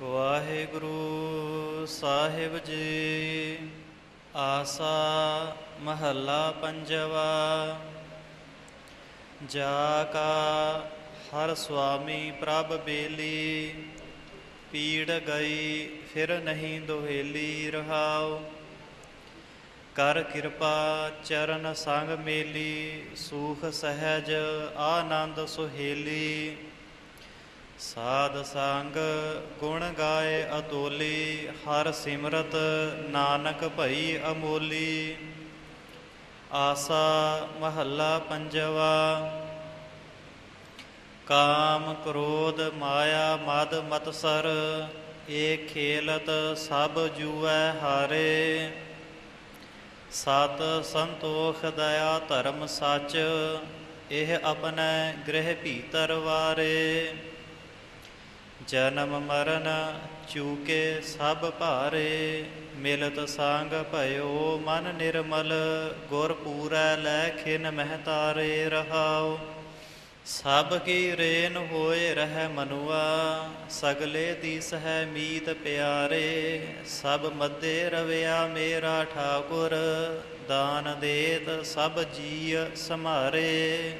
ਵਾਹਿਗੁਰੂ ਸਾਹਿਬ ਜੀ, ਆਸਾ ਮਹੱਲਾ ਪੰਜਵਾ। ਜਾ ਕਾ ਹਰ ਸੁਆਮੀ ਪ੍ਰਭ ਬੇਲੀ, ਪੀੜ ਗਈ ਫਿਰ ਨਹੀਂ ਦੁਹੇਲੀ ਰਹਾਉ। ਕਰ ਕਿਰਪਾ ਚਰਨ ਸੰਗ ਮੇਲੀ, ਸੂਖ ਸਹਿਜ ਆਨੰਦ ਸੁਹੇਲੀ। ਸਾਧ ਸੰਗ ਗੁਣ ਗਾਏ ਅਤੋਲੀ, ਹਰ ਸਿਮਰਤ ਨਾਨਕ ਭਈ ਅਮੋਲੀ। ਆਸਾ ਮਹੱਲਾ ਪੰਜਵਾ, ਕਾਮ ਕ੍ਰੋਧ ਮਾਇਆ ਮਦ ਮਤਸਰ, ਏ ਖੇਲਤ ਸਭ ਜੂਐ ਹਾਰੇ। ਸਤ ਸੰਤੋਖ ਦਇਆ ਧਰਮ ਸੱਚ, ਇਹ ਆਪਣੇ ਗ੍ਰਹਿ ਭੀਤਰ ਵਾਰੇ। ਜਨਮ ਮਰਨ ਚੂਕੇ ਸਭ ਭਾਰੇ, ਮਿਲਤ ਸੰਗ ਭਇਓ ਮਨ ਨਿਰਮਲ, ਗੁਰ ਪੂਰੈ ਲੈ ਖਿਨ ਮਹਤਾਰੇ ਰਹਾਓ ਸਭ ਕੀ ਰੇਨ ਹੋਏ ਰਹਿ ਮਨੁਆ, ਸਗਲੇ ਦੀਸ ਹੈ ਮੀਤ ਪਿਆਰੇ। ਸਭ ਮੱਦੇ ਰਵਿਆ ਮੇਰਾ ਠਾਕੁਰ, ਦਾਨ ਦੇਤ ਸਭ ਜੀਅ ਸਮਾਰੇ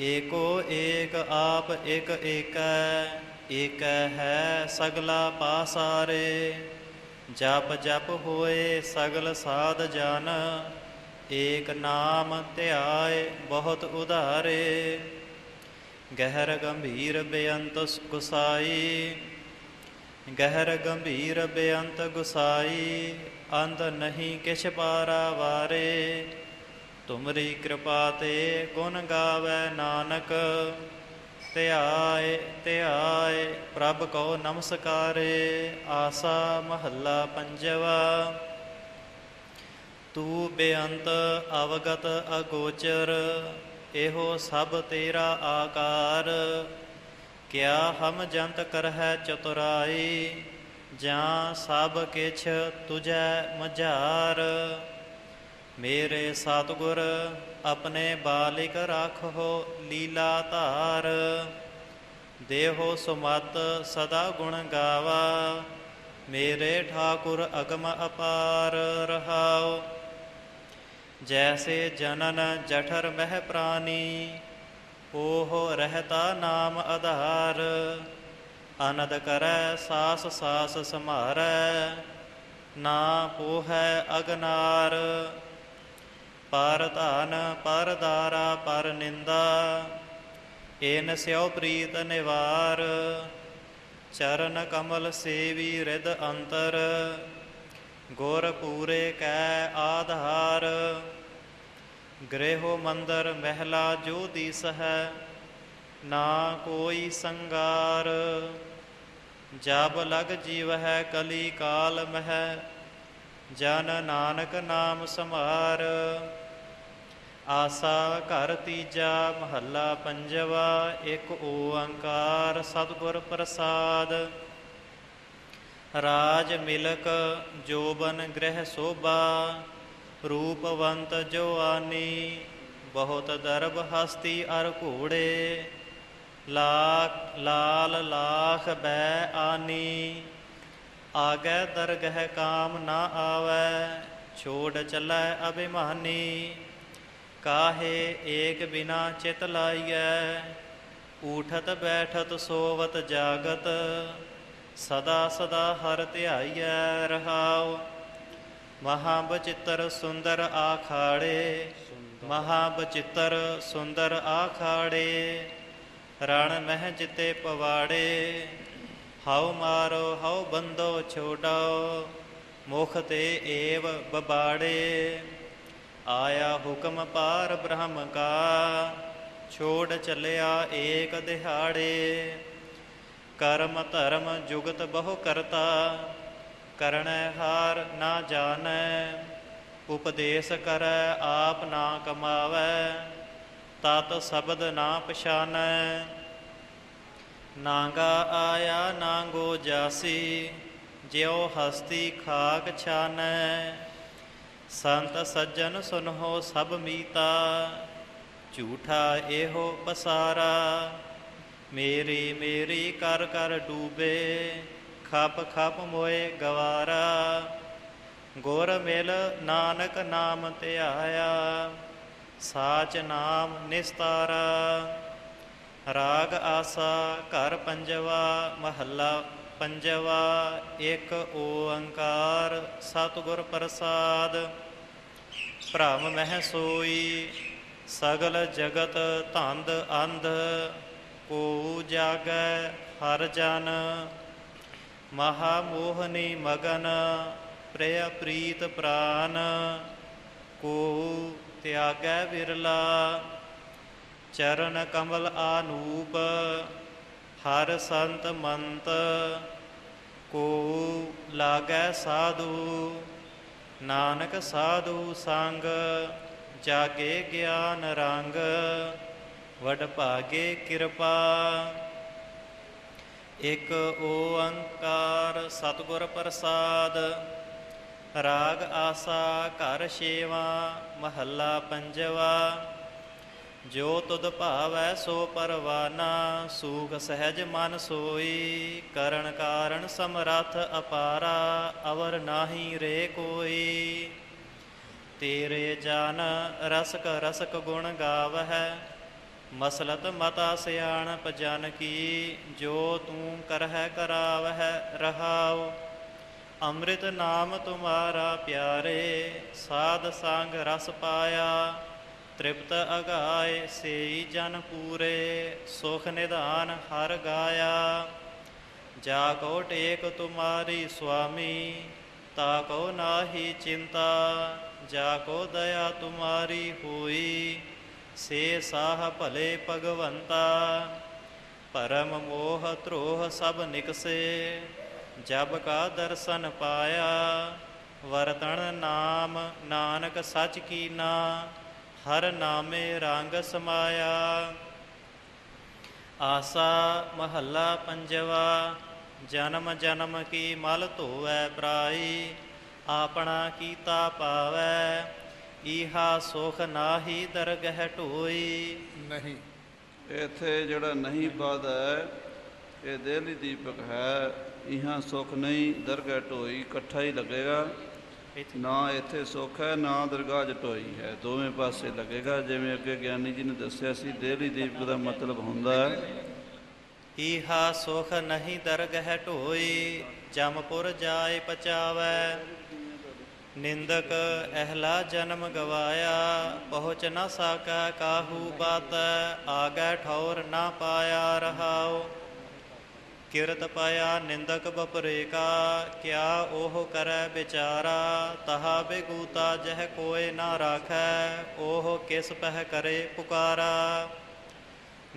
ਏਕੋ ਏਕ ਆਪ ਇਕ ਏਕੈ ਏਕੈ ਹੈ ਸਗਲਾ ਪਾਸਾਰੇ। ਜਪ ਜਪ ਹੋਏ ਸਗਲ ਸਾਧ ਜਨ, ਏਕ ਨਾਮ ਧਿਆਏ ਬਹੁਤ ਉਧਾਰੇ। ਗਹਿਰ ਗੰਭੀਰ ਬੇਅੰਤ ਗੁਸਾਈ, ਗਹਿਰ ਗੰਭੀਰ ਬੇਅੰਤ ਗੁਸਾਈ, ਅੰਧ ਨਹੀਂ ਕਿਛ ਪਾਰਾ ਵਾਰੇ ਤੁਮਰੀ ਕਿਰਪਾ ਤੇ ਗੁਣ ਗਾਵੇ ਨਾਨਕ। ਧਿਆਏ ਧਿਆਏ, ਪ੍ਰਭ ਕੋ ਨਮਸਕਾਰੇ, ਆਸਾ ਮਹੱਲਾ ਪੰਜਵਾ। ਤੂੰ ਬੇਅੰਤ, ਅਵਗਤ, ਅਗੋਚਰ, ਇਹੋ ਸਭ ਤੇਰਾ ਆਕਾਰ। ਕਿਆ ਹਮ ਜੰਤ ਕਰਹਿ ਚਤੁਰਾਈ, ਜਾਂ ਸਭ ਕਿਛ ਤੁਝੈ ਮਝਾਰ। ਮੇਰੇ ਸਤਿਗੁਰ, ਆਪਣੇ ਬਾਲਿਕ ਰਾਖੋ ਲੀਲਾ ਧਾਰ। ਦੇਹੋ ਸੁਮਤ ਸਦਾ ਗੁਣ ਗਾਵਾ, ਮੇਰੇ ਠਾਕੁਰ ਅਗਮ ਅਪਾਰ ਰਹਾਓ। ਜੈਸੇ ਜਨਨ ਜਠਰ ਮਹਿ ਪ੍ਰਾਨੀ, ਉਹ ਰਹਤਾ ਨਾਮ ਆਧਾਰ। ਅਨਦ ਕਰੈ, ਸਾਸ ਸਾਸ ਸਮਾਰੈ ਨਾ ਪੋਹੈ ਅਗਨਾਰ। ਪਰ ਧਨ, ਪਰ ਦਾਰਾ ਪਰ ਨਿੰਦਾ, ਏਨ ਸਿਉ ਪ੍ਰੀਤ ਨਿਵਾਰ, ਚਰਨ ਕਮਲ ਸੇਵੀ ਰਿਦ ਅੰਤਰ, ਗੁਰ ਪੂਰੇ ਕੈ ਆਧਾਰ ਗ੍ਰਹਿ ਮੰਦਰ ਮਹਿਲਾ ਜੋ ਦੀਸ ਹੈ ਨਾ ਕੋਈ ਸੰਗਾਰ, ਜਬ ਲਗ ਜੀਵ ਹੈ ਕਲੀ ਕਾਲ ਮਹਿ, ਜਨ ਨਾਨਕ ਨਾਮ ਸਮਾਰ ਆਸਾ ਘਰ ਤੀਜਾ ਮਹੱਲਾ ਪੰਜਵਾ, ਇੱਕ ਓੰਕਾਰ ਸਤਿਗੁਰ ਪ੍ਰਸਾਦ। ਰਾਜ ਮਿਲਕ ਜੋਬਨ ਗ੍ਰਹਿ ਸੋਭਾ, ਰੂਪਵੰਤ ਜੋਆਨੀ ਬਹੁਤ ਦਰਬ ਹਸਤੀ ਅਰ ਘੋੜੇ। ਲਾਖ, ਲਾਲ ਲਾਖ ਬੈ ਆਨੀ, ਆਗੈ ਦਰਗਹਿ ਕਾਮ ਨਾ ਆਵੈ, ਛੋੜ ਚੱਲੈ ਅਭਿਮਾਨੀ। ਕਾਹੇ ਏਕ ਬਿਨਾ ਚਿਤ ਲਾਈਐ, ਊਠਤ ਬੈਠਤ ਸੋਵਤ ਜਾਗਤ, ਸਦਾ ਸਦਾ ਹਰ ਧਿਆਈਐ ਰਹਾਉ। ਮਹਾ ਬਚਿੱਤਰ ਸੁੰਦਰ ਆਖਾੜੇ, ਮਹਾ ਬਚਿੱਤਰ ਸੁੰਦਰ ਆਖਾੜੇ, ਰਣ ਮਹਿ ਜਿਤੇ ਪਵਾੜੇ, ਹਉ ਮਾਰੋ ਹਉ ਬੰਦੋ ਛੋਡਾਓ, ਮੁਖ ਤੇ ਏਵ ਬਬਾੜੇ। ਆਇਆ ਹੁਕਮ ਪਾਰ ਬ੍ਰਹਮ ਕਾ, ਛੋੜ ਚੱਲਿਆ ਏਕ ਦਿਹਾੜੇ। ਕਰਮ ਧਰਮ ਜੁਗਤ ਬਹੁ ਕਰਤਾ ਕਰਣੈ ਹਾਰ ਨਾ ਜਾਣੈ, ਉਪਦੇਸ਼ ਕਰੈ ਆਪ ਨਾ ਕਮਾਵੈ, ਤਤ ਸ਼ਬਦ ਨਾ ਪਛਾਨੈ। ਨਾਗਾ ਆਇਆ ਨਾਂਗੋ ਜਾਸੀ, ਜਿਉ ਹਸਤੀ ਖਾਕ ਛਾਨੈ। ਸੰਤ ਸੱਜਣ ਸੁਨਹੁ ਸਭ ਮੀਤਾ, ਝੂਠਾ ਇਹੋ ਪਸਾਰਾ। ਮੇਰੀ ਮੇਰੀ ਕਰ ਕਰ ਡੂਬੇ, ਖਪ ਖਪ ਮੋਏ ਗਵਾਰਾ। ਗੁਰ ਮਿਲ ਨਾਨਕ ਨਾਮ ਧਿਆਇਆ ਸਾਚ ਨਾਮ ਨਿਸਤਾਰਾ। ਰਾਗ ਆਸਾ ਘਰ ਪੰਜਵਾ, ਮਹੱਲਾ ਪੰਜਵਾ ਇੱਕ ਓੰਕਾਰ, ਸਤਿਗੁਰ ਪ੍ਰਸਾਦ। ਭ੍ਰਮ ਮਹਿ ਸੋਈ ਸਗਲ ਜਗਤ ਧੰਦ ਅੰਧ, ਕੋ ਜਾਗੈ ਹਰ ਜਨ। ਮਹਾ ਮੋਹਨੀ ਮਗਨ, ਪ੍ਰਿਯ ਪ੍ਰੀਤ ਪ੍ਰਾਨ। ਕੋ ਤਿਆਗੈ ਵਿਰਲਾ, ਚਰਨ ਕਮਲ ਆਨੂਪ। ਹਰ ਸੰਤ ਮੰਤ ਕੋ ਲਾਗੈ ਸਾਧੂ, ਨਾਨਕ ਸਾਧੂ ਸੰਗ ਜਾਗੇ ਗਿਆਨ ਰੰਗ, ਵਡ ਭਾਗੇ ਕਿਰਪਾ। ਇਕ ਓੰਕਾਰ ਸਤਿਗੁਰ ਪ੍ਰਸਾਦ, ਰਾਗ ਆਸਾ ਘਰ ਛੇਵਾ, ਮਹੱਲਾ ਪੰਜਵਾ। ਜੋ ਤੁਧ ਭਾਵੈ ਸੋ ਪਰਵਾਨਾ, ਸੂਖ ਸਹਿਜ ਮਨ ਸੋਈ। ਕਰਨ ਕਾਰਨ ਸਮਰੱਥ ਅਪਾਰਾ, ਅਵਰ ਨਾਹੀ ਰੇ ਕੋਈ। ਤੇਰੇ ਜਨ ਰਸਕ ਰਸਕ ਗੁਣ ਗਾਵਹਿ, ਮਸਲਤ ਮਤਾ ਸਿਆਣਪ ਜਨ ਕੀ, ਜੋ ਤੂੰ ਕਰਹਿ ਕਰਾਵਹਿ ਰਹਾਉ। ਅੰਮ੍ਰਿਤ ਨਾਮ ਤੁਮਾਰਾ ਪਿਆਰੇ, ਸਾਧ ਸੰਗ ਰਸ ਪਾਇਆ। ਤ੍ਰਿਪਤ ਅਗਾਏ ਸੇਈ ਜਨ ਪੂਰੇ, ਸੁਖ ਨਿਧਾਨ ਹਰ ਗਾਇਆ। ਜਾ ਕੋ ਟੇਕ ਤੁਮਾਰੀ ਸੁਆਮੀ, ਤਾ ਕੋ ਨਾਹੀ ਚਿੰਤਾ। ਜਾ ਕੋ ਦਇਆ ਤੁਮਾਰੀ ਹੋਈ, ਸੇ ਸਾਹ ਭਲੇ ਭਗਵੰਤਾ। ਪਰਮ ਮੋਹ ਧਰੋਹ ਸਭ ਨਿਕਸੇ, ਜਬ ਕਾ ਦਰਸ਼ਨ ਪਾਇਆ। ਵਰਤਣ ਨਾਮ ਨਾਨਕ ਸਚ ਕੀਨਾ। ਹਰ ਨਾਮੇ ਰੰਗ ਸਮਾਇਆ। ਆਸਾ ਮਹੱਲਾ ਪੰਜਵਾ, ਜਨਮ ਜਨਮ ਕੀ ਮਲ ਧੋਵੈ ਪ੍ਰਾਈ, ਆਪਣਾ ਕੀਤਾ ਪਾਵੈ, ਈਹਾ ਸੁਖ ਨਾਹੀ ਦਰਗਹਿ ਢੋਈ। ਨਹੀਂ, ਇੱਥੇ ਜਿਹੜਾ ਨਹੀਂ ਪਦ ਹੈ, ਇਹ ਦੇਹਲੀ ਦੀਪਕ ਹੈ। ਇਹਾਂ ਸੁਖ ਨਹੀਂ, ਦਰਗਹਿ ਢੋਈ, ਇਕੱਠਾ ਹੀ ਲੱਗੇਗਾ। ਨਾ ਇੱਥੇ ਸੁਖ ਹੈ ਨਾ ਦਰਗਾਹ ਢੋਈ ਹੈ। ਦੋਵੇਂ ਪਾਸੇ ਲੱਗੇਗਾ ਜਿਵੇਂ ਅੱਗੇ ਗਿਆਨੀ ਜੀ ਨੇ ਦੱਸਿਆ ਸੀ ਦੇਹਲੀ ਦੀਪਕ ਦਾ ਮਤਲਬ ਹੁੰਦਾ ਹੈ। ਈਹਾ ਸੁਖ ਨਹੀਂ ਦਰਗਹਿ ਢੋਈ ਜਮਪੁਰ ਜਾਏ ਪਚਾਵੈ। ਨਿੰਦਕ ਅਹਲਾ ਜਨਮ ਗਵਾਇਆ ਪਹੁੰਚ ਨ ਸਕੈ ਕਾਹੂ ਬਾਤ ਆਗੈ ਠੌਰ ਨਾ ਪਾਇਆ ਰਹਾਉ। ਕਿਰਤ ਪਾਇਆ, ਨਿੰਦਕ ਬਪਰੇਕਾ, ਕਿਆ ਉਹ ਕਰੈ ਵਿਚਾਰਾ, ਤਹਾ ਬੇਗੂਤਾ ਜਹ ਕੋਇ ਨਾ ਰਾਖੈ, ਉਹ ਕਿਸ ਪਹਿ ਕਰੇ ਪੁਕਾਰਾ।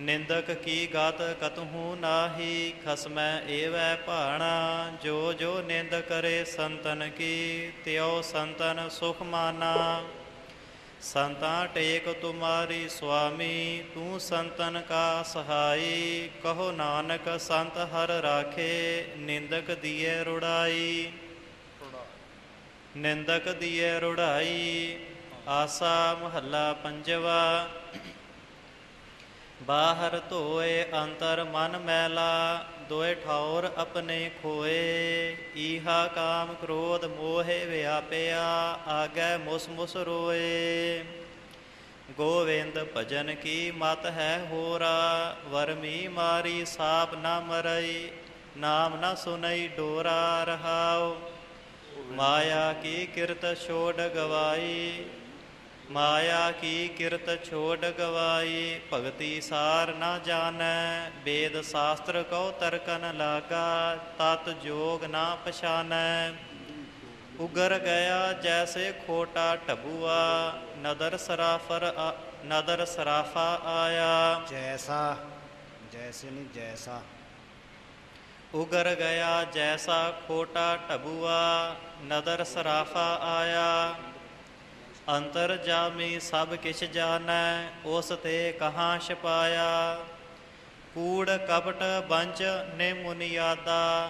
ਨਿੰਦਕ ਕੀ ਗਤ ਕਤਹੂ ਨਾਹੀ, ਖਸਮੈ ਏਵੈ ਭਾਣਾ ਜੋ ਜੋ ਨਿੰਦ ਕਰੇ ਸੰਤਨ ਕੀ, ਤਿਉ ਸੰਤਨ ਸੁਖ ਮਾਨਾ। ਸੰਤਾਂ ਟੇਕ ਤੁਮਾਰੀ ਸੁਆਮੀ, ਤੂੰ ਸੰਤਨ ਕਾ ਸਹਾਈ, ਕਹੋ ਨਾਨਕ ਸੰਤ ਹਰ ਰਾਖੇ, ਨਿੰਦਕ ਦੀਏ ਰੁੜਾਈ। ਨਿੰਦਕ ਦੀਏ ਰੁੜਾਈ, ਆਸਾ ਮਹੱਲਾ ਪੰਜਵਾ। ਬਾਹਰ ਧੋਏ ਅੰਤਰ ਮਨ ਮੈਲਾ ਦੋਏ ਠੌਰ ਆਪਣੇ ਖੋਏ, ਈਹਾ ਕਾਮ ਕ੍ਰੋਧ ਮੋਹਿ ਵਿਆਪਿਆ, ਆਗੈ ਮੁਸ ਮੁਸ ਰੋਏ। ਗੋਵਿੰਦ ਭਜਨ ਕੀ ਮਤ ਹੈ ਹੋਰਾ, ਵਰਮੀ ਮਾਰੀ ਸਾਪ ਨਾ ਮਰਈ, ਨਾਮ ਨਾ ਸੁਨਈ ਡੋਰਾ ਰਹਾਉ। ਮਾਇਆ ਕੀ ਕਿਰਤ ਛੋੜ ਗਵਾਈ ਮਾਇਆ ਕੀ ਕਿਰਤ ਛੋੜ ਗਵਾਈ ਭਗਤੀ ਸਾਰ ਨਾ ਜਾਣੈ ਵੇਦ ਸ਼ਾਸਤਰ ਕਉ ਤਰਕਨ ਲਾਗਾ ਤਤ ਜੋਗ ਨਾ ਪਛਾਨੈ। ਉਗਰ ਗਿਆ ਜੈਸੇ ਖੋਟਾ ਢਬੂਆ ਨਦਰ ਸਰਾਫਰ ਨਦਰ ਸਰਾਫਾ ਆਇਆ। ਜੈਸਾ ਜੈਸੇ ਨਹੀਂ ਜੈਸਾ। ਉਗਰ ਗਿਆ ਜੈਸਾ ਖੋਟਾ ਢਬੂਆ ਨਦਰ ਸਰਾਫਾ ਆਇਆ। ਅੰਤਰ ਜਾਮੀ ਸਭ ਕਿਛ ਜਾਣੈ, ਉਸ ਤੇ ਕਹਾਂ ਛਪਾਇਆ। ਕੂੜ ਕਪਟ ਬੰਚ ਨੇ ਮੁਨਿਆਦਾ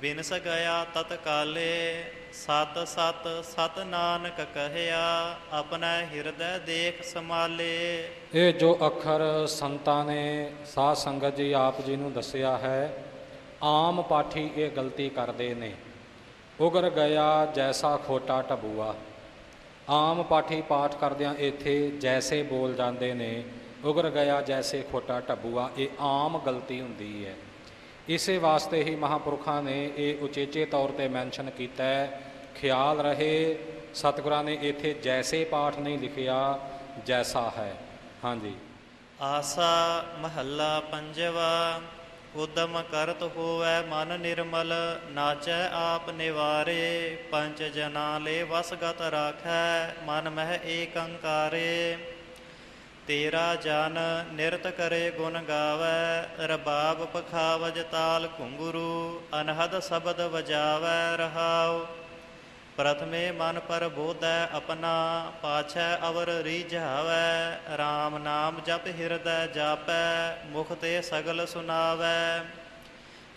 ਬਿਨਸ ਗਿਆ ਤਤ ਕਾਲੇ ਸਤ ਸਤ ਸਤ ਨਾਨਕ ਕਹਿਆ, ਆਪਣਾ ਹਿਰਦੈ ਦੇਖ ਸਮਾਲੇ। ਇਹ ਜੋ ਅੱਖਰ ਸੰਤਾਂ ਨੇ ਸਾਧ ਸੰਗਤ ਜੀ ਆਪ ਜੀ ਨੂੰ ਦੱਸਿਆ ਹੈ, ਆਮ ਪਾਠੀ ਇਹ ਗਲਤੀ ਕਰਦੇ ਨੇ। ਉਗਰ ਗਿਆ ਜੈਸਾ ਖੋਟਾ ਟਬੂਆ। ਆਮ ਪਾਠੀ ਪਾਠ ਕਰਦਿਆਂ ਇੱਥੇ ਜੈਸੇ ਬੋਲ ਜਾਂਦੇ ਨੇ, ਉਗਰ ਗਿਆ ਜੈਸੇ ਖੋਟਾ ਟੱਬੂਆ ਇਹ ਆਮ ਗਲਤੀ ਹੁੰਦੀ ਹੈ। ਇਸੇ ਵਾਸਤੇ ਹੀ ਮਹਾਪੁਰਖਾਂ ਨੇ ਇਹ ਉਚੇਚੇ ਤੌਰ ਤੇ ਮੈਂਸ਼ਨ ਕੀਤਾ ਹੈ, ਖਿਆਲ ਰਹੇ, ਸਤਿਗੁਰਾਂ ਨੇ ਇੱਥੇ ਜੈਸੇ ਪਾਠ ਨਹੀਂ ਲਿਖਿਆ, ਜੈਸਾ ਹੈ। ਹਾਂਜੀ। ਆਸਾ ਮਹੱਲਾ ਪੰਜਵਾ। ਉਦਮ ਕਰਤ ਹੋਵੈ ਮਨ ਨਿਰਮਲ, ਨਾਚੈ ਆਪ ਨਿਵਾਰੇ, ਪੰਜ ਜਨਾ ਲੈ ਵਸਗਤ ਰਾਖੈ, ਮਨ ਮਹਿ ਏਕੰਕਾਰੇ ਤੇਰਾ ਜਨ ਨਿਰਤ ਕਰੇ ਗੁਣ ਗਾਵੈ, ਰਬਾਬ ਪਖਾਵਜ ਤਾਲ ਘੁੰਗਰੂ, ਅਨਹਦ ਸ਼ਬਦ ਵਜਾਵੈ ਰਹਾਉ। ਪ੍ਰਥਮੇ ਮਨ ਪਰ ਬੋਧੈ, ਆਪਣਾ ਪਾਛੈ ਅਵਰ ਰੀਝਾਵੈ RAM ਨਾਮ ਜਪ ਹਿਰਦੈ ਜਾਪੈ, ਮੁਖ ਤੇ ਸਗਲ ਸੁਨਾਵੈ।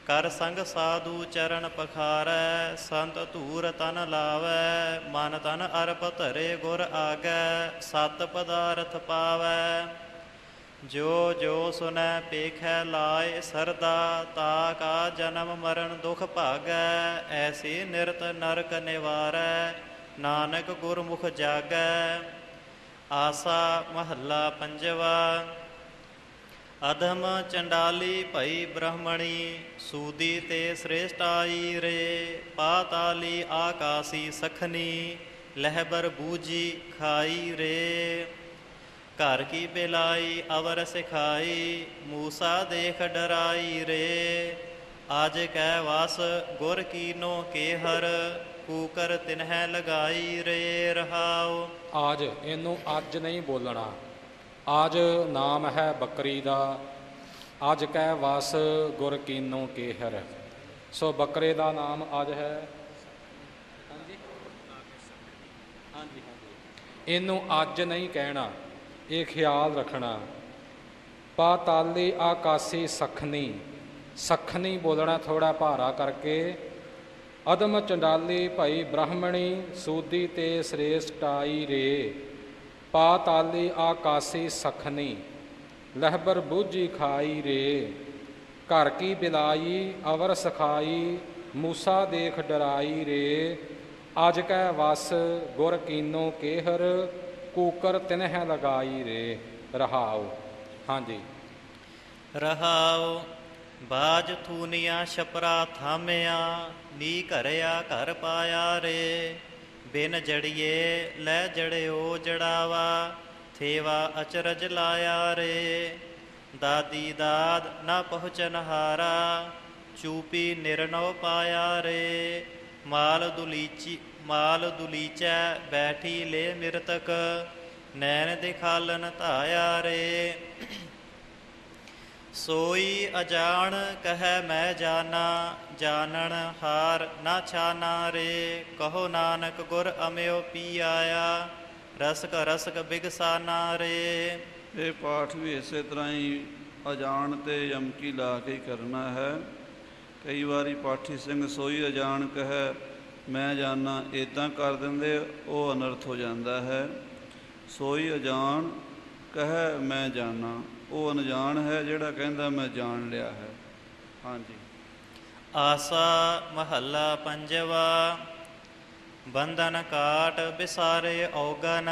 ਕਰ ਸੰਗ ਸਾਧੂ ਚਰਨ ਪਖਾਰੈ, ਸੰਤ ਧੂਰ ਤਨ ਲਾਵੈ। ਮਨ ਤਨ ਅਰਪ ਧਰੇ ਗੁਰ ਆਗੈ, ਸਤ ਪਦਾਰਥ ਪਾਵੈ। ਜੋ ਜੋ ਸੁਨੈ ਪੇਖੈ ਲਾਇ ਸਰਦਾ, ਤਾ ਕਾ ਜਨਮ ਮਰਨ ਦੁਖ ਭਾਗੈ, ਐਸੀ ਨਿਰਤ ਨਰਕ ਨਿਵਾਰੈ, ਨਾਨਕ ਗੁਰਮੁਖ ਜਾਗੈ। ਆਸਾ ਮਹੱਲਾ ਪੰਜਵਾ, ਅਧਮ ਚੰਡਾਲੀ ਭਈ ਬ੍ਰਹਮਣੀ, ਸੂਦੀ ਤੇ ਸ੍ਰੇਸ਼ਟਾਈ ਰੇ, ਪਾਤਾਲੀ ਆਕਾਸੀ ਸਖਨੀ, ਲਹਿਬਰ ਬੂਜੀ ਖਾਈ ਰੇ। ਘਰ ਕੀ ਬਿਲਾਈ ਅਵਰ ਸਿਖਾਈ ਮੂਸਾ ਦੇਖ ਡਰਾਈ ਰੇ। ਅਜ ਕੈ ਵਸ ਗੁਰ ਕੀਨੋ ਕੇ ਹਰ ਕੂਕਰ ਤਿਨਹਿ ਲਗਾਈ ਰੇ ਰਹਾਉ। ਆਜ ਇਹਨੂੰ ਅੱਜ ਨਹੀਂ ਬੋਲਣਾ। ਆਜ ਨਾਮ ਹੈ ਬੱਕਰੀ ਦਾ। ਅੱਜ ਕਹਿ ਵਸ ਗੁਰ ਕੀਨੋ ਕੇਹਰ। ਸੋ ਬੱਕਰੇ ਦਾ ਨਾਮ ਅੱਜ ਹੈ? ਹਾਂਜੀ। ਹਾਂਜੀ ਹਾਂਜੀ। ਇਹਨੂੰ ਅੱਜ ਨਹੀਂ ਕਹਿਣਾ। ਇਹ ਖਿਆਲ ਰੱਖਣਾ। ਪਾਤਾਲੀ ਆਕਾਸੀ ਸਖਨੀ ਸਖਨੀ ਬੋਲਣਾ ਥੋੜਾ ਭਾਰਾ ਕਰਕੇ, ਅਦਮ ਚੰਡਾਲੀ ਭਾਈ ਬ੍ਰਾਹਮਣੀ ਸੂਦੀ ਤੇ ਸ੍ਰੇਸ਼ਟਾਈ ਰੇ। ਪਾਤਾਲੀ ਆਕਾਸੀ ਸਖਨੀ ਲਹਿਬਰ ਬੂਝੀ ਖਾਈ ਰੇ। ਘਰ ਕੀ ਬਿਲਾਈ, ਅਵਰ ਸਖਾਈ, ਮੂਸਾ ਦੇਖ ਡਰਾਈ ਰੇ। ਅਜ ਕੈ ਵਸ, ਗੁਰ ਕੀਨੋ ਕੇਹਰ ਕੂਕਰ ਤਿਨਹਿ ਲਗਾਈ ਰੇ, ਰਹਾਉ। ਹਾਂਜੀ। ਰਹਾਉ, ਬਾਜ ਥੂਨੀਆਂ ਛਪਰਾ ਥਾਮਿਆ, ਨੀ ਘਰਿਆ ਘਰ ਪਾਇਆ ਰੇ। ਬਿਨ ਜੜੀਏ ਲੈ ਜੜਿਓ ਜੜਾਵਾ, ਥੇਵਾ ਅਚਰਜ ਲਾਇਆ ਰੇ। ਦਾਦੀ ਦਾਦ ਨਾ ਪਹੁੰਚਨ ਹਾਰਾ, ਚੂਪੀ ਨਿਰਨਉ ਪਾਇਆ ਰੇ। ਮਾਲ ਦੁਲੀਚੀ ਮਾਲ ਦੁਲੀਚੈ ਬੈਠੀ ਲੈ ਮਿਰਤਕ ਨੈਣ ਦਿਖਾਲਨ ਧਾਇਆ ਰੇ। ਸੋਈ ਅਜਾਣ ਕਹੈ ਮੈਂ ਜਾਣਾ ਜਾਣਨ ਹਾਰ ਨਾ ਛਾਨਾ ਰੇ। ਕਹੋ ਨਾਨਕ ਗੁਰ ਅਮਿਓ ਪੀ ਆਇਆ ਰਸਕ ਰਸਕ ਬਿਗਸਾਨਾ ਰੇ। ਇਹ ਪਾਠ ਵੀ ਇਸੇ ਤਰ੍ਹਾਂ ਹੀ ਅਜਾਣ ਤੇ ਯਮਕੀ ਲਾ ਕੇ ਕਰਨਾ ਹੈ। ਕਈ ਵਾਰੀ ਪਾਠੀ ਸਿੰਘ ਸੋਈ ਅਜਾਣ ਕਹੈ ਮੈਂ ਜਾਣਾ ਇਦਾਂ ਕਰ ਦਿੰਦੇ, ਉਹ ਅਨਰਥ ਹੋ ਜਾਂਦਾ ਹੈ। ਸੋਈ ਅਜਾਣ, ਕਹੈ ਮੈਂ ਜਾਣਾ। ਉਹ ਅਣਜਾਣ ਹੈ ਜਿਹੜਾ ਕਹਿੰਦਾ ਮੈਂ ਜਾਣ ਲਿਆ ਹੈ। ਹਾਂਜੀ। ਆਸਾ ਮਹੱਲਾ ਪੰਜਵਾ, ਬੰਧਨ ਕਾਟ ਬਿਸਾਰੇ ਔਗਨ,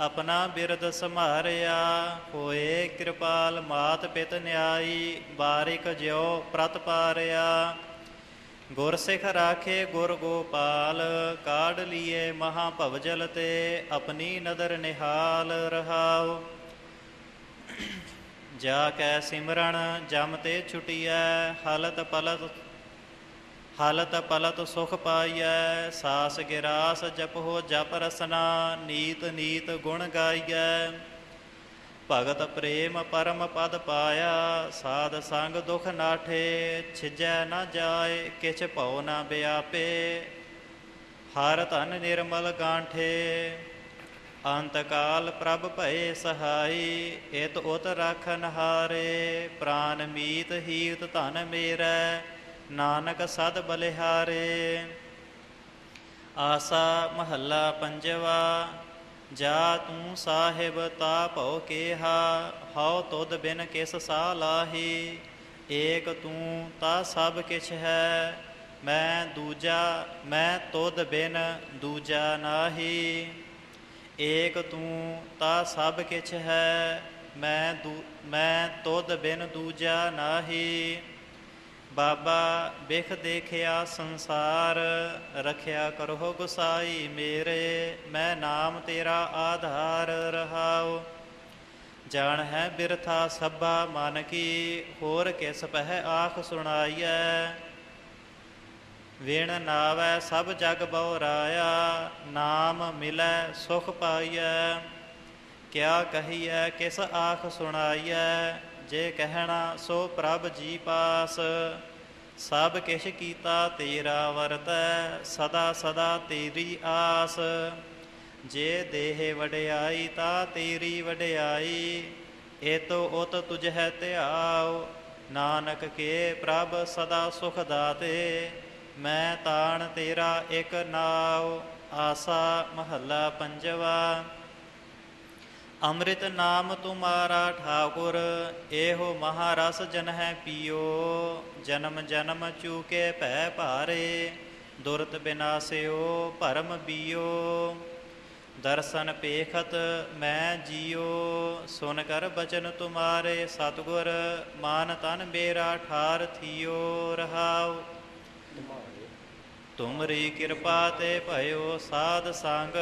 ਆਪਣਾ ਬਿਰਦ ਸੰਭਾਰਿਆ, ਹੋਏ ਕਿਰਪਾਲ ਮਾਤ ਪਿਤ ਨਿਆਈ, ਬਾਰਿਕ ਜਿਉ ਪ੍ਰਤ ਪਾਰਿਆ। ਗੁਰ ਸਿਖ ਰਾਖੇ ਗੁਰ ਗੋਪਾਲ, ਕਾਢ ਲੀਏ ਮਹਾ ਭਵਜਲ ਤੇ ਆਪਣੀ ਨਦਰ ਨਿਹਾਲ ਰਹਾਉ। ਜਾ ਕੈ ਸਿਮਰਨ, ਜਮ ਤੇ ਛੁਟੀਐ, ਹਲਤ ਪਲਤ ਹਲਤ ਪਲਤ ਸੁਖ ਪਾਈਐ। ਸਾਸ ਗਿਰਾਸ ਜਪ ਹੋ ਜਪ ਰਸਨਾ, ਨੀਤ ਨੀਤ ਗੁਣ ਗਾਈਐ। ਭਗਤ ਪ੍ਰੇਮ ਪਰਮ ਪਦ ਪਾਇਆ, ਸਾਧ ਸੰਗ ਦੁਖ ਨਾਠੇ, ਛਿਜੈ ਨਾ ਜਾਏ, ਕਿਛ ਭਉ ਨਾ ਬਿਆਪੇ ਹਰ ਧਨ ਨਿਰਮਲ ਗਾਂਠੇ, ਅੰਤ ਕਾਲ ਪ੍ਰਭ ਭਏ ਸਹਾਈ, ਇਤ ਉਤ ਰਾਖਨ ਹਾਰੇ ਪ੍ਰਾਨ ਮੀਤ ਹੀਤ ਧਨ ਮੇਰਾ, ਨਾਨਕ ਸਦ ਬਲਿਹਾਰੇ। ਆਸਾ ਮਹੱਲਾ ਪੰਜਵਾ ਜਾ ਤੂੰ ਸਾਹਿਬ ਤਾ ਭਉ ਕੇਹਾ, ਹਉ ਤੁਧ ਬਿਨ ਕਿਸ ਸਾ ਲਾਹੀ। ਏਕ ਤੂੰ ਤਾ ਸਭ ਕਿਛ ਹੈ, ਮੈਂ ਦੂਜਾ, ਮੈਂ ਤੁਧ ਬਿਨ ਦੂਜਾ ਨਾਹੀ। ਏਕ ਤੂੰ ਤਾ ਸਭ ਕਿਛ ਹੈ, ਮੈਂ ਦੂ, ਮੈਂ ਤੁਧ ਬਿਨ ਦੂਜਾ ਨਾਹੀ। ਬਾਬਾ ਬਿਖ ਦੇਖਿਆ ਸੰਸਾਰ, ਰਖਿਆ ਕਰੋ ਗੁਸਾਈ ਮੇਰੇ, ਮੈਂ ਨਾਮ ਤੇਰਾ ਆਧਾਰ ਰਹਾਉ। ਜਾਣ ਹੈ ਬਿਰਥਾ ਸਭਾ ਮਨ ਕੀ, ਹੋਰ ਕਿਸ ਪਹਿ ਆਖ ਸੁਣਾਈਐ। ਵਿਣ ਨਾਵੈ ਸਭ ਜਗ ਬਉ ਰਾਇਆ ਨਾਮ ਮਿਲੈ ਸੁਖ ਪਾਈਐ। ਕਿਆ ਕਹੀਐ, ਕਿਸ ਆਖ ਸੁਣਾਈਐ। ਜੇ ਕਹਿਣਾ ਸੋ ਪ੍ਰਭ ਜੀ ਪਾਸ, ਸਭ ਕਿਛ ਕੀਤਾ ਤੇਰਾ ਵਰਤੈ, ਸਦਾ ਸਦਾ ਤੇਰੀ ਆਸ। ਜੇ ਦੇਹ ਵਡਿਆਈ ਤਾ ਤੇਰੀ ਵਡਿਆਈ ਏਤੋ ਉਤ ਤੁਝ ਹੈ ਧਿਆਉ। ਨਾਨਕ ਕੇ ਪ੍ਰਭ ਸਦਾ ਸੁਖ ਦਾਤੇ, ਮੈਂ ਤਾਣ ਤੇਰਾ ਇਕ ਨਾਉ। ਆਸਾ ਮਹੱਲਾ ਪੰਜਵਾ। ਅੰਮ੍ਰਿਤ ਨਾਮ ਤੁਮਾਰਾ ਠਾਕੁਰ, ਇਹੋ ਮਹਾਰਸ ਜਨ ਹੈ ਪੀਓ। ਜਨਮ ਜਨਮ ਚੂਕੇ ਭੈ ਭਾਰੇ, ਦੁਰਤ ਬਿਨਾਸਿਓ ਭਰਮ ਬੀਓ। ਦਰਸ਼ਨ ਪੇਖਤ ਮੈਂ ਜੀਓ, ਸੁਨ ਕਰ ਬਚਨ ਤੁਮਾਰੇ ਸਤਗੁਰ, ਮਾਨ ਤਨ ਮੇਰਾ ਠਾਰ ਥੀਓ ਰਹਾਉ। ਤੁਮਰੀ ਕਿਰਪਾ ਤੇ ਭਇਓ ਸਾਧ ਸੰਗ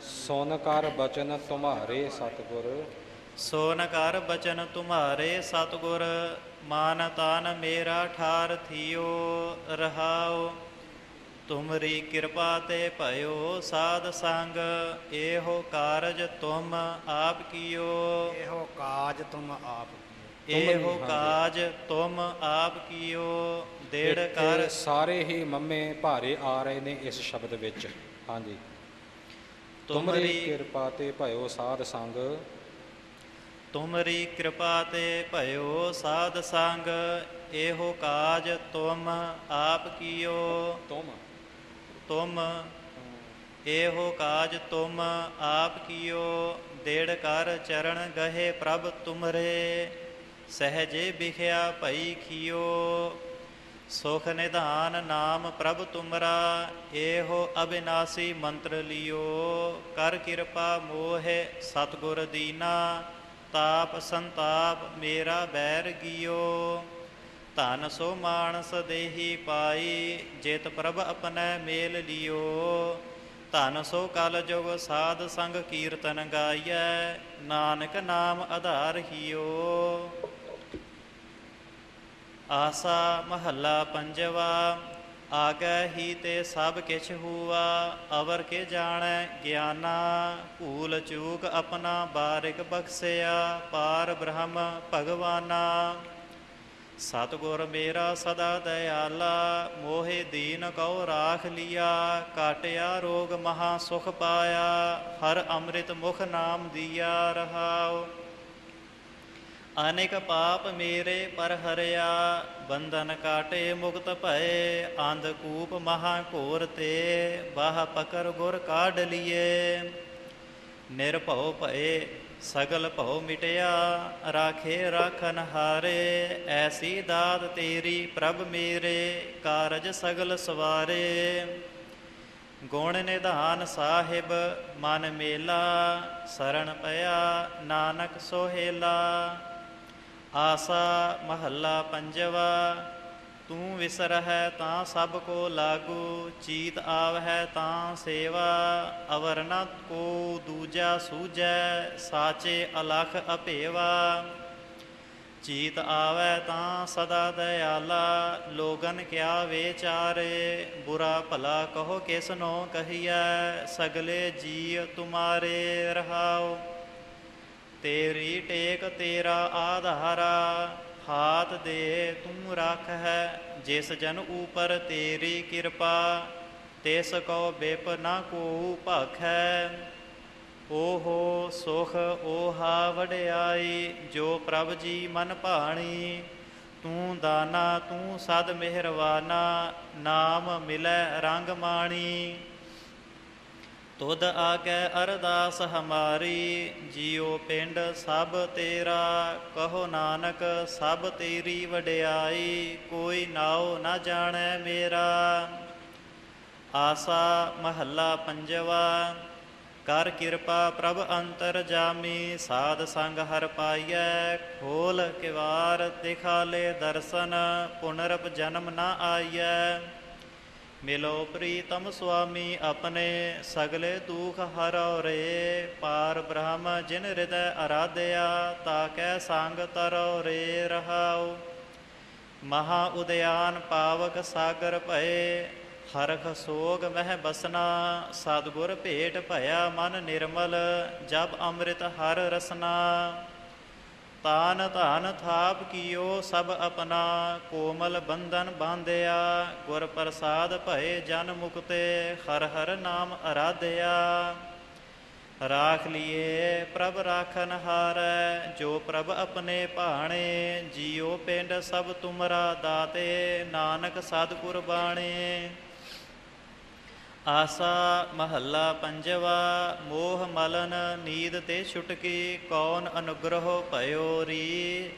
ਸੁਨ ਕਰ ਬਚਨ ਤੁਮਹਾਰੇ ਸਤਿਗੁਰ। ਸੋਨ ਕਰ ਬਚਨ ਤੁਮਾਰੇ ਸਤਗੁਰ ਮਾਨ ਤਾਨ ਮੇਰਾ ਠਾਰ ਥੀਓ ਰਹਾਉ ਤੁਮਰੀ ਕਿਰਪਾ ਤੇ ਭਇਓ ਸਾਧ ਸੰਗ ਇਹੋ ਕਾਰਜ ਤੁਮ ਆਪ ਕੀਓ। ਇਹੋ ਕਾਜ ਤੁਮ ਆਪ ਕੀਓ। ਇਹੋ। ਕਾਜ ਤੁਮ ਆਪ ਕੀਓ। ਦੇੜ ਕਰ ਸਾਰੇ ਹੀ ਮੰਮੇ ਭਾਰੇ ਆ ਰਹੇ ਨੇ ਇਸ ਸ਼ਬਦ ਵਿੱਚ। ਹਾਂਜੀ। ਤੁਮਰੀ ਕਿਰਪਾ ਤੇ ਭਇਓ ਸਾਧ ਸੰਗ। ਤੁਮਰੀ ਕਿਰਪਾ ਤੇ ਭਇਓ ਸਾਧ ਸੰਗ ਇਹੋ ਕਾਜ ਤੁਮ ਆਪ ਕੀਓ। ਤੁਮ। ਤੁਮ। ਇਹੋ ਕਾਜ ਤੁਮ ਆਪ ਕੀਓ। ਦੇੜ ਕਰ ਚਰਨ ਗਹੇ ਪ੍ਰਭ ਤੁਮਰੇ ਸਹਜੇ ਬਿਖਿਆ ਭਈ ਖਿਓ ਸੁਖ ਨਿਧਾਨ ਨਾਮ ਪ੍ਰਭ ਤੁਮਰਾ ਏਹੋ ਅਬਿਨਾਸੀ ਮੰਤਰ ਲਿਓ। ਕਰ ਕਿਰਪਾ ਮੋਹਿ ਸਤਗੁਰ ਦੀਨਾ, ਤਾਪ ਸੰਤਾਪ ਮੇਰਾ ਬੈਰ ਗਿਓ। ਧਨ ਸੋ ਮਾਨਸ ਦੇਹੀ ਪਾਈ, ਜਿਤ ਪ੍ਰਭ ਆਪਣੈ ਮੇਲ ਲਿਓ। ਧਨ ਸੋ ਕਲ ਜੁਗ ਸਾਧ ਸੰਗ ਕੀਰਤਨ ਗਾਈਐ, ਨਾਨਕ ਨਾਮ ਆਧਾਰ ਹਿਓ। ਆਸਾ ਮਹੱਲਾ ਪੰਜਵਾ, ਆਗੈ ਹੀ ਤੇ ਸਭ ਕਿਛ ਹੁਆ, ਅਵਰ ਕੇ ਜਾਣੈ ਗਿਆਨਾ, ਭੂਲ ਚੂਕ ਆਪਣਾ ਬਾਰਿਕ ਬਖਸਿਆ, ਪਾਰ ਬ੍ਰਹਮ ਭਗਵਾਨਾ। ਸਤਗੁਰ ਮੇਰਾ ਸਦਾ ਦਇਆਲਾ, ਮੋਹਿ ਦੀਨ ਕਉ ਰਾਖ ਲਿਆ, ਕਾਟਿਆ ਰੋਗ ਮਹਾ ਸੁਖ ਪਾਇਆ, ਹਰ ਅੰਮ੍ਰਿਤ ਮੁਖ ਨਾਮ ਦੀਆ ਰਹਾਉ। ਅਨੇਕ ਪਾਪ ਮੇਰੇ ਪਰ ਹਰਿਆ, ਬੰਧਨ ਕਾਟੇ ਮੁਕਤ ਭਏ, ਅੰਧ ਕੂਪ ਮਹਾ ਘੋਰ ਤੇ, ਬਾਹ ਪਕਰ ਗੁਰ ਕਾਢ ਲਿਏ। ਨਿਰਭਉ ਭਏ, ਸਗਲ ਭਉ ਮਿਟਿਆ, ਰਾਖੇ ਰਾਖਨ ਹਾਰੇ, ਐਸੀ ਦਾਤ ਤੇਰੀ ਪ੍ਰਭ ਮੇਰੇ, ਕਾਰਜ ਸਗਲ ਸਵਾਰੇ। ਗੁਣ ਨਿਧਾਨ ਸਾਹਿਬ, ਮਨ ਮੇਲਾ ਸਰਣ ਪਿਆ, ਨਾਨਕ ਸੋਹੇਲਾ। ਆਸਾ ਮਹੱਲਾ ਪੰਜਵਾ, ਤੂੰ ਵਿਸਰਹਿ ਤਾਂ ਸਭ ਕੋ ਲਾਗੂ, ਚੀਤ ਆਵਹਿ ਤਾਂ ਸੇਵਾ ਅਵਰਨਾ ਕੋ ਦੂਜਾ ਸੂਝੈ, ਸਾਚੇ ਅਲਖ ਅਪੇਵਾ ਚੀਤ ਆਵੈ ਤਾਂ ਸਦਾ ਦਇਆਲਾ, ਲੋਗਨ ਕਿਆ ਵਿਚਾਰੇ, ਬੁਰਾ ਭਲਾ ਕਹੋ ਕਿਸਨੋ ਕਹੀਐ, ਸਗਲੇ ਜੀ ਤੁਮਾਰੇ ਰਹਾਓ। ਤੇਰੀ ਟੇਕ ਤੇਰਾ ਆਧਾਰਾ, ਹਾਥ ਦੇ ਤੂੰ ਰੱਖ ਹੈ ਜਿਸ ਜਨ ਉਪਰ ਤੇਰੀ ਕਿਰਪਾ, ਤਿਸ ਕੋ ਬੇਪ ਨਾ ਕੋ ਭਖੈ ਓਹੋ ਸੁਖ ਓਹਾ ਵਡਿਆਈ, ਜੋ ਪ੍ਰਭ ਜੀ ਮਨ ਭਾਣੀ, ਤੂੰ ਦਾਨਾ ਤੂੰ ਸਦ ਮਿਹਰਵਾਨਾ, ਨਾਮ ਮਿਲੈ ਰੰਗ ਮਾਣੀ। ਤੁਧ ਆਗੇ ਅਰਦਾਸ ਹਮਾਰੀ, ਜੀਉ ਪਿੰਡ ਸਭ ਤੇਰਾ, ਕਹੋ ਨਾਨਕ ਸਭ ਤੇਰੀ ਵਡਿਆਈ, ਕੋਈ ਨਾਉ ਨਾ ਜਾਣੈ ਮੇਰਾ। ਆਸਾ ਮਹੱਲਾ ਪੰਜਵਾ, ਕਰ ਕਿਰਪਾ ਪ੍ਰਭ ਅੰਤਰ ਜਾਮੀ, ਸਾਧ ਸੰਗ ਹਰ ਪਾਈਐ, ਖੋਲ ਕਿਵਾਰ ਦਿਖਾਲੇ ਦਰਸ਼ਨ ਪੁਨਰਪ ਜਨਮ ਨਾ ਆਈਐ। ਮਿਲੋ ਪ੍ਰੀਤਮ ਸੁਆਮੀ ਆਪਣੇ ਸਗਲੇ ਦੁਖ ਹਰੋ ਰੇ ਪਾਰ ਬ੍ਰਹਮ ਜਿਨ ਹਿਰਦੈ ਅਰਾਧਿਆ, ਤਾਕੈ ਸੰਗ ਤਰੋ ਰੇ ਰਹਾਉ। ਮਹਾ ਉਦਿਆਨ ਪਾਵਕ ਸਾਗਰ ਭਏ, ਹਰਖ ਸੋਗ ਮਹਿ ਬਸਨਾ, ਸਤਿਗੁਰ ਭੇਟ ਭਇਆ ਮਨ ਨਿਰਮਲ, ਜਬ ਅੰਮ੍ਰਿਤ ਹਰ ਰਸਨਾ। ਤਾਨ ਧਨ ਥਾਪ ਕੀਓ ਸਭ ਆਪਣਾ, ਕੋਮਲ ਬੰਧਨ ਬਾਂਧਿਆ, ਗੁਰ ਪ੍ਰਸਾਦ ਭਏ ਜਨ ਮੁਕਤੇ, ਹਰ ਹਰ ਨਾਮ ਅਰਾਧਿਆ। ਰਾਖ ਲਿਏ ਪ੍ਰਭ ਰਾਖਨ ਹਾਰੈ, ਜੋ ਪ੍ਰਭ ਆਪਣੇ ਭਾਣੇ, ਜੀਉ ਪਿੰਡ ਸਭ ਤੁਮਰਾ ਦਾਤੇ, ਨਾਨਕ ਸਤਿਗੁਰ ਬਾਣੇ। ਆਸਾ ਮਹੱਲਾ ਪੰਜਵਾ, ਮੋਹ ਮਲਨ ਨੀਦ ਤੇ ਛੁਟਕੀ, ਕੌਣ ਅਨੁਗ੍ਰਹ ਭਇਓ ਰੀ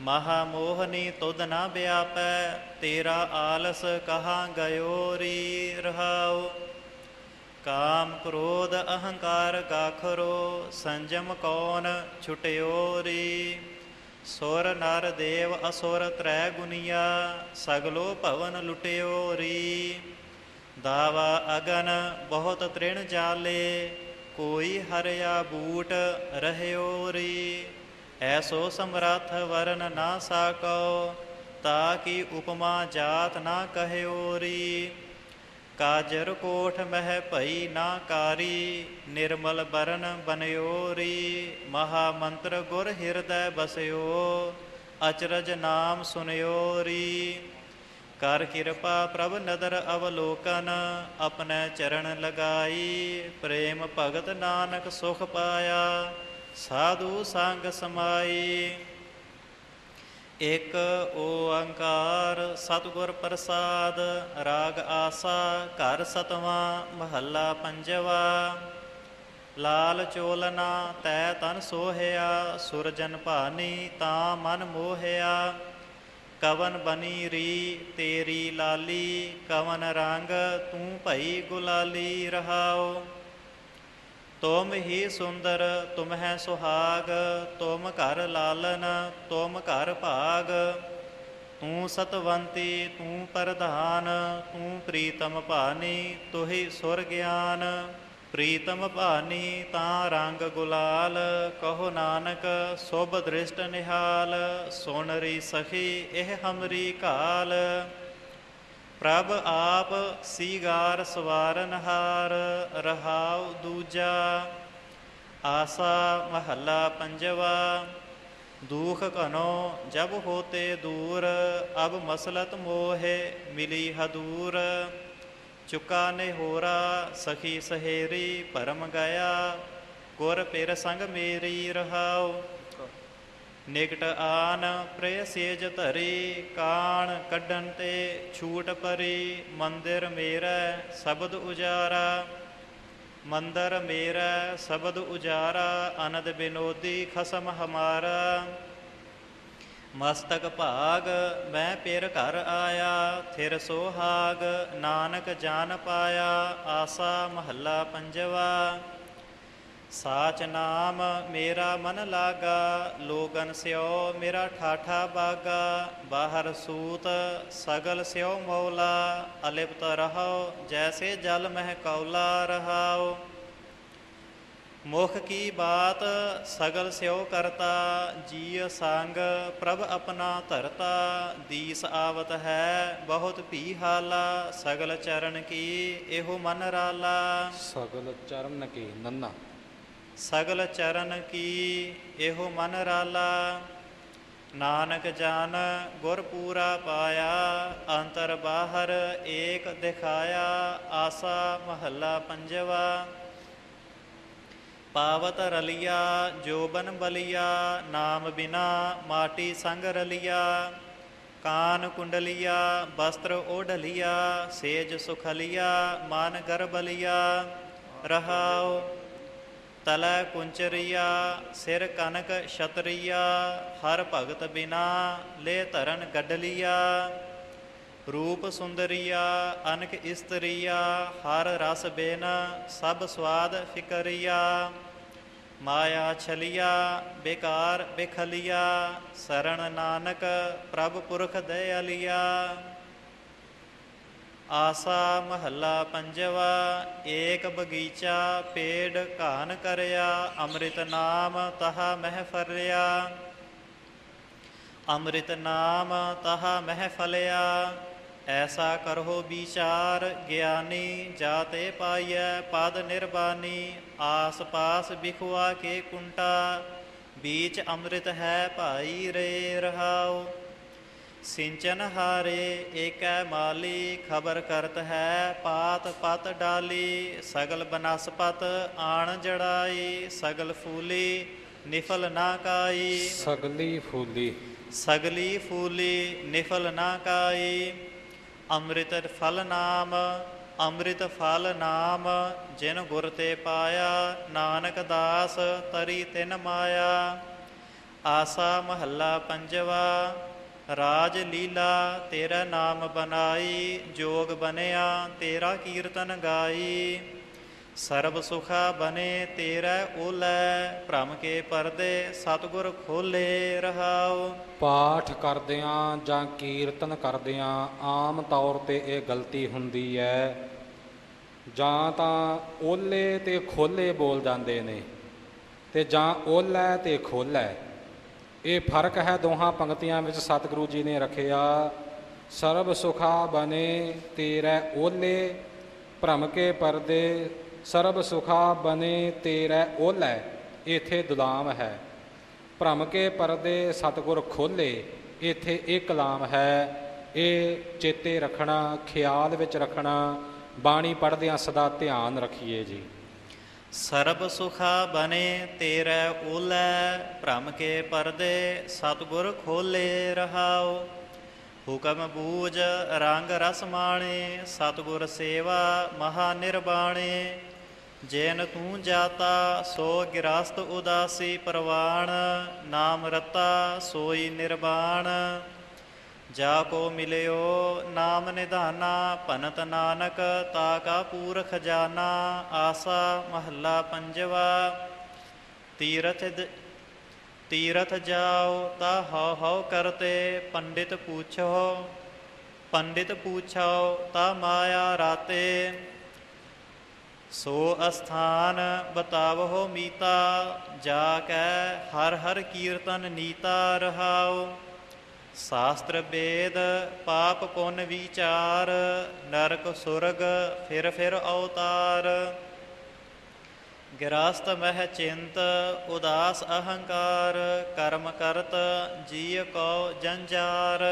ਮਹਾ ਮੋਹਨੀ ਤੁਧ ਨਾ ਵਿਆਪੈ, ਤੇਰਾ ਆਲਸ ਕਹਾ ਗਇਓ ਰੀ ਰਹਾਉ? ਕਾਮ ਕ੍ਰੋਧ ਅਹੰਕਾਰ ਗਾਖਰੋ, ਸੰਜਮ ਕੌਣ ਛੁਟਿਓ ਰੀ ਸੁਰ ਨਰ ਦੇਵ ਅਸੁਰ ਤ੍ਰੈ ਗੁਨੀਆ, ਸਗਲੋ ਭਵਨ ਲੁਟਿਓ ਰੀ ਦਾਵਾ ਅਗਨ ਬਹੁਤ ਤ੍ਰਿਣ ਜਾਲੇ ਕੋਈ ਹਰਿਆ ਬੂਟ ਰਹਿਓ ਰੀ। ਐਸੋ ਸਮਰੱਥ ਵਰਨ ਨਾ ਸਾਕੋ, ਤਾ ਕੀ ਉਪਮਾ ਜਾਤ ਨਾ ਕਹਿਓ ਰੀ। ਕਾਜਰ ਕੋਠ ਮਹਿ ਭਈ ਨਾ ਕਾਰੀ, ਨਿਰਮਲ ਬਰਨ ਬਨਿਓ ਰੀ। ਮਹਾ ਮੰਤਰ ਗੁਰ ਹਿਰਦੈ ਬਸਿਓ, ਅਚਰਜ ਨਾਮ ਸੁਨਿਓ ਰੀ। ਕਰ ਕਿਰਪਾ ਪ੍ਰਭ ਨਦਰ ਅਵਲੋਕਨ, ਆਪਣੇ ਚਰਨ ਲਗਾਈ। ਪ੍ਰੇਮ ਭਗਤ ਨਾਨਕ ਸੁਖ ਪਾਇਆ, ਸਾਧੂ ਸੰਗ ਸਮਾਈ। ਇਕ ਓੰਕਾਰ ਸਤਿਗੁਰ ਪ੍ਰਸਾਦ, ਰਾਗ ਆਸਾ ਘਰ ਸਤਵਾਂ, ਮਹੱਲਾ ਪੰਜਵਾ। ਲਾਲ ਚੋਲਨਾ ਤੈ ਤਨ ਸੋਹਿਆ, ਸੁਰਜਨ ਭਾਨੀ ਤਾ ਮਨ ਮੋਹਿਆ। ਕਵਨ ਬਨੀ ਰੀ, ਤੇਰੀ ਲਾਲੀ, ਕਵਨ ਰੰਗ ਤੂੰ ਭਈ ਗੁਲਾਲੀ ਰਹਾਓ ਤੁਮ ਹੀ ਸੁੰਦਰ, ਤੁਮ ਹੈ ਸੁਹਾਗ, ਤੁਮ ਘਰ ਲਾਲਨ, ਤੁਮ ਘਰ ਭਾਗ। ਤੂੰ ਸਤਵੰਤੀ, ਤੂੰ ਪ੍ਰਧਾਨ, ਤੂੰ ਪ੍ਰੀਤਮ ਭਾਨੀ, ਤੁਹੀ ਸੁਰ ਗਿਆਨ। ਪ੍ਰੀਤਮ ਭਾਨੀ ਤਾਂ ਰੰਗ ਗੁਲਾਲ, ਕਹੋ ਨਾਨਕ ਸੁਭ ਦ੍ਰਿਸ਼ਟ ਨਿਹਾਲ, ਸੁਣ ਰੀ ਸਖੀ ਇਹ ਹਮਰੀ ਕਾਲ ਪ੍ਰਭ ਆਪ ਸੀਗਾਰ ਸਵਾਰਨਹਾਰ ਰਹਾਉ ਦੂਜਾ, ਆਸਾ ਮਹੱਲਾ ਪੰਜਵਾ। ਦੁਖ ਘਨੋ ਜਬ ਹੋਤੇ ਦੂਰ, ਅਬ ਮਸਲਤ ਮੋਹਿ ਮਿਲੀ ਹਦੂਰ। ਚੁਕਾ ਨੇ ਹੋਰਾ ਸਖੀ ਸਹੇਰੀ ਭਰਮ ਗਿਆ ਗੁਰ ਪਿਰ ਸੰਗ ਮੇਰੀ ਰਹਾਉ। ਨਿਕਟ ਆਨ ਪ੍ਰੇ ਸੇਜ ਧਰੀ, ਕਾਣ ਕੱਢਣ ਤੇ ਛੂਟ ਪਰੀ, ਮੰਦਿਰ ਮੇਰਾ ਸ਼ਬਦ ਉਜਾਰਾ। ਮੰਦਰ ਮੇਰਾ ਸ਼ਬਦ ਉਜਾਰਾ, ਅਨੰਦ ਬਿਨੋਦੀ ਖਸਮ ਹਮਾਰਾ। ਮਸਤਕ ਭਾਗ, ਮੈਂ ਪਿਰ ਘਰ ਆਇਆ, ਥਿਰ ਸੋਹਾਗ, ਨਾਨਕ ਜਾਨ ਪਾਇਆ, ਆਸਾ ਮਹੱਲਾ ਪੰਜਵਾ। ਸਾਚ ਨਾਮ ਮੇਰਾ ਮਨ ਲਾਗਾ, ਲੋਗਨ ਸਿਓ ਮੇਰਾ ਠਾਠਾ ਬਾਗਾ, ਬਾਹਰ ਸੂਤ ਸਗਲ ਸਿਓ ਮੌਲਾ, ਅਲਿਪਤ ਰਹੋ, ਜੈਸੇ ਜਲ ਮਹਿ ਕੌਲਾ ਰਹਾਓ। ਮੁਖ ਕੀ ਬਾਤ ਸਗਲ ਸਿਓ ਕਰਤਾ ਜੀ ਸੰਗ ਪ੍ਰਭ ਆਪਣਾ ਧਰਤਾ ਦੀਸ ਆਵਤ ਹੈ ਬਹੁਤ ਭੀ ਹਾਲਾ ਸਗਲ ਚਰਨ ਕੀ ਇਹੋ ਮਨ ਰਾਲਾ। ਸਗਲ ਚਰਨ ਕੀ ਨੰਨਾ। ਸਗਲ ਚਰਨ ਕੀ ਇਹੋ ਮਨ ਰਾਲਾ। ਨਾਨਕ ਜਾਨ ਗੁਰ ਪੂਰਾ ਪਾਇਆ ਅੰਤਰ ਬਾਹਰ ਏਕ ਦਿਖਾਇਆ ਆਸਾ ਮਹੱਲਾ ਪੰਜਵਾ। ਪਾਵਤ ਰਲਿਆ, ਜੋਬਨ ਬਲਿਆ, ਨਾਮ ਬਿਨਾ ਮਾਟੀ ਸੰਗ ਰਲਿਆ। ਕਾਨ ਕੁੰਡਲੀਆ ਵਸਤਰ ਓਢਲਿਆ, ਸੇਜ ਸੁਖਲਿਆ, ਮਨ ਗਰਬਲੀਆ। ਰਹਾਉ, ਤਲੈ ਕੁੰਚਰਿਆ, ਸਿਰ ਕਨਕ ਛਤਰੀਆ, ਹਰ ਭਗਤ ਬਿਨਾ ਲੈ ਧਰਨ ਗੱਡਲੀਆ। ਰੂਪ ਸੁੰਦਰੀਆ, ਅਨਕ ਇਸਤਰੀਆ, ਹਰ ਰਸ ਬੇਨ ਸਭ ਸਵਾਦ ਫਿਕਰੀਆ। ਮਾਇਆ ਛਲਿਆ, ਬੇਕਾਰ ਬਿਖਲਿਆ, ਸਰਣ ਨਾਨਕ ਪ੍ਰਭ ਪੁਰਖ ਦਇਆਲਿਆ ਆਸਾ ਮਹੱਲਾ ਪੰਜਵਾ, ਏਕ ਬਗੀਚਾ ਪੇੜ ਘਾਨ ਕਰਿਆ, ਅੰਮ੍ਰਿਤ ਨਾਮ ਤਹਾ ਮਹਿ ਫਰਿਆ। ਅੰਮ੍ਰਿਤ ਨਾਮ ਤਹਾ ਮਹਿ ਫਲਿਆ। ਐਸਾ ਕਰੋ ਵਿਚਾਰ ਗਿਆਨੀ ਜਾਤੇ ਪਾਈਐ ਪਦ ਨਿਰਬਾਨੀ ਆਸ ਪਾਸ ਬਿਖਵਾ ਕੇ ਕੁੰਟਾ ਬੀਚ ਅੰਮ੍ਰਿਤ ਹੈ ਭਾਈ ਰੇ ਰਹਾਉ। ਸਿੰਚਨ ਹਾਰੇ ਏਕੈ ਮਾਲੀ ਖਬਰ ਕਰਤ ਹੈ ਪਾਤ ਪਤ ਡਾਲੀ ਸਗਲ ਬਨਸਪਤ ਆਣ ਜੜਾਈ ਸਗਲ ਫੂਲੀ ਨਿਫਲ ਨਾ ਕਾਈ। ਸਗਲੀ ਫੂਲੀ। ਸਗਲੀ ਫੂਲੀ ਨਿਫਲ ਨਾ ਕਾਈ। ਅੰਮ੍ਰਿਤ ਫਲ ਨਾਮ, ਅੰਮ੍ਰਿਤ ਫਲ ਨਾਮ, ਜਿਨ ਗੁਰ ਤੇ ਪਾਇਆ, ਨਾਨਕ ਦਾਸ ਤਰੀ ਤਿਨ ਮਾਇਆ। ਆਸਾ ਮਹੱਲਾ ਪੰਜਵਾ, ਰਾਜ ਲੀਲਾ ਤੇਰਾ ਨਾਮ ਬਨਾਈ, ਜੋਗ ਬਨਿਆ ਤੇਰਾ ਕੀਰਤਨ ਗਾਈ। ਸਰਬ ਸੁਖਾ ਬਨੇ ਤੇਰਾ ਓਲੈ, ਭ੍ਰਮ ਕੇ ਪਰਦੇ ਸਤਿਗੁਰ ਖੋਲੇ ਰਹਾਉ। ਪਾਠ ਕਰਦਿਆਂ ਜਾਂ ਕੀਰਤਨ ਕਰਦਿਆਂ ਆਮ ਤੌਰ ਤੇ ਇਹ ਗਲਤੀ ਹੁੰਦੀ ਹੈ ਜਾਂ ਤਾਂ ਓਲੇ ਤੇ ਖੋਲੇ ਬੋਲ ਜਾਂਦੇ ਨੇ ਤੇ ਜਾਂ ਓਲੇ ਤੇ ਖੋਲੇ। ਇਹ ਫ਼ਰਕ ਹੈ ਦੋਹਾਂ ਪੰਕਤੀਆਂ ਵਿੱਚ ਸਤਿਗੁਰੂ ਜੀ ਨੇ ਰੱਖਿਆ। ਸਰਬ ਸੁਖਾ ਬਨੇ ਤੇਰੇ ਓਲੇ, ਭ੍ਰਮ ਕੇ ਪਰਦੇ ਸਰਬ ਸੁਖਾ ਬਨੇ ਤੇਰੇ ਓਲੇ ਇਥੇ ਦੁਲਾਮ ਹੈ। ਭ੍ਰਮ ਕੇ ਪਰਦੇ ਸਤਿਗੁਰ ਖੋਲੇ ਇਥੇ ਇਹ ਕਲਾਮ ਹੈ। ਇਹ ਚੇਤੇ ਰੱਖਣਾ, ਖਿਆਲ ਵਿੱਚ ਰੱਖਣਾ, ਬਾਣੀ ਪੜ੍ਹਦਿਆਂ ਸਦਾ ਧਿਆਨ ਰੱਖੀਏ ਜੀ। ਸਰਬ ਸੁਖਾ ਬਨੇ ਤੇਰਾ ਓਲੈ, ਭ੍ਰਮ ਕੇ ਪਰਦੇ ਸਤਿਗੁਰ ਖੋਲੇ ਰਹਾਓ। ਹੁਕਮ ਬੂਝ ਰੰਗ ਰਸ ਮਾਣੇ, ਸਤਿਗੁਰ ਸੇਵਾ ਮਹਾ ਨਿਰਬਾਣੇ। ਜੇਨ ਤੂੰ ਜਾਤਾ, ਸੋ ਗਿਰਸਤ ਉਦਾਸੀ ਪ੍ਰਵਾਣ, ਨਾਮ ਰਤਾ, ਸੋਈ ਨਿਰਵਾਣ ਜਾ ਕੋ ਮਿਲਿਓ ਨਾਮ ਨਿਧਾਨਾ, ਭਨਤ ਨਾਨਕ, ਤਾ ਕਾ ਪੂਰਖ ਖਜ਼ਾਨਾ ਆਸਾ ਮਹੱਲਾ ਪੰਜਵਾ। ਤੀਰਥ ਤੀਰਥ ਜਾਓ ਤਾ ਹਉ ਹਉ ਕਰਤੇ, ਪੰਡਿਤ ਪੂਛੋ, ਪੰਡਿਤ ਪੂਛਾਓ ਤਾ ਮਾਇਆ ਰਾਤੇ। ਸੋ ਅਸਥਾਨ ਬਤਾਵੋ ਮੀਤਾ, ਜਾ ਕੈ ਹਰ ਹਰ ਕੀਰਤਨ ਨੀਤਾ ਰਹਾਉ। ਸ਼ਾਸਤਰ ਵੇਦ ਪਾਪ ਪੁੰਨ ਵਿਚਾਰ, ਨਰਕ ਸੁਰਗ ਫਿਰ ਫਿਰ ਅਵਤਾਰ। ਗਿਰਾਸਤ ਮਹਿ ਚਿੰਤ, ਉਦਾਸ ਅਹੰਕਾਰ, ਕਰਮ ਕਰਤ, ਜੀਅ ਕੋ ਜੰਜਾਰ।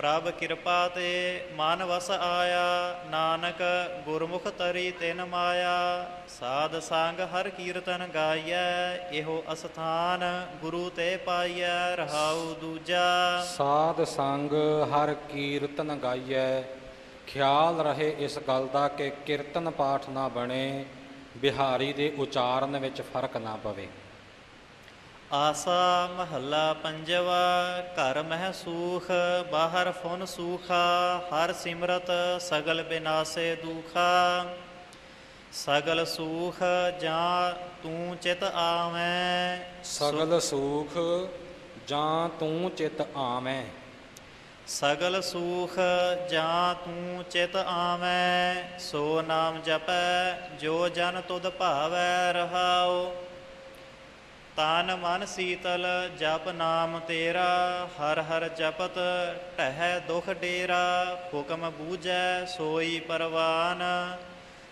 ਪ੍ਰਭ ਕਿਰਪਾ ਤੇ ਮਨ ਵਸ ਆਇਆ, ਨਾਨਕ ਗੁਰਮੁਖ ਤਰੀ ਤਿਨ ਮਾਇਆ, ਸਾਧ ਸੰਗ ਹਰ ਕੀਰਤਨ ਗਾਈਐ, ਇਹੋ ਅਸਥਾਨ ਗੁਰੂ ਤੇ ਪਾਈਐ, ਰਹਾਉ ਦੂਜਾ। ਸਾਧ ਸੰਗ ਹਰ ਕੀਰਤਨ ਗਾਈਐ, ਖਿਆਲ ਰਹੇ ਇਸ ਗੱਲ ਦਾ ਕਿ ਕੀਰਤਨ ਪਾਠ ਨਾ ਬਣੇ, ਬਿਹਾਰੀ ਦੇ ਉਚਾਰਨ ਵਿੱਚ ਫ਼ਰਕ ਨਾ ਪਵੇ। ਆਸਾ ਮਹੱਲਾ ਪੰਜਵਾ ਘਰ ਮਹਿ ਸੂਖ ਬਾਹਰ ਫੁਨ ਸੂਖਾ ਹਰ ਸਿਮਰਤ ਸਗਲ ਬਿਨਾਸੇ ਦੁਖਾ। ਸਗਲ ਸੂਖ ਜਾਂ ਤੂੰ ਚਿਤ ਆਵੈ ਸਗਲ ਸੂਖ ਜਾਂ ਤੂੰ ਚਿਤ ਆਵੇਂ। ਸਗਲ ਸੂਖ ਜਾਂ ਤੂੰ ਚਿਤ ਆਵੈ ਸੋ ਨਾਮ ਜਪੈ ਜੋ ਜਨ ਤੁਧ ਭਾਵੈ ਰਹਾਉ। ਤਨ ਮਨ ਸੀਤਲ, ਜਪ ਨਾਮ ਤੇਰਾ, ਹਰ ਹਰ ਜਪਤ ਟਹਿ ਦੁਖ ਡੇਰਾ, ਹੁਕਮ ਬੂਝੈ ਸੋਈ ਪਰਵਾਨ,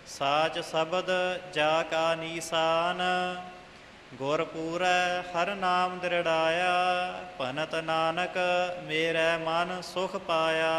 ਸਾਚ ਸ਼ਬਦ ਜਾ ਕਾ ਨੀਸਾਨ ਗੁਰਪੂਰੈ ਹਰ ਨਾਮ ਦ੍ਰਿੜਾਇਆ, ਭਨਤ ਨਾਨਕ ਮੇਰੇ ਮਨ ਸੁਖ ਪਾਇਆ।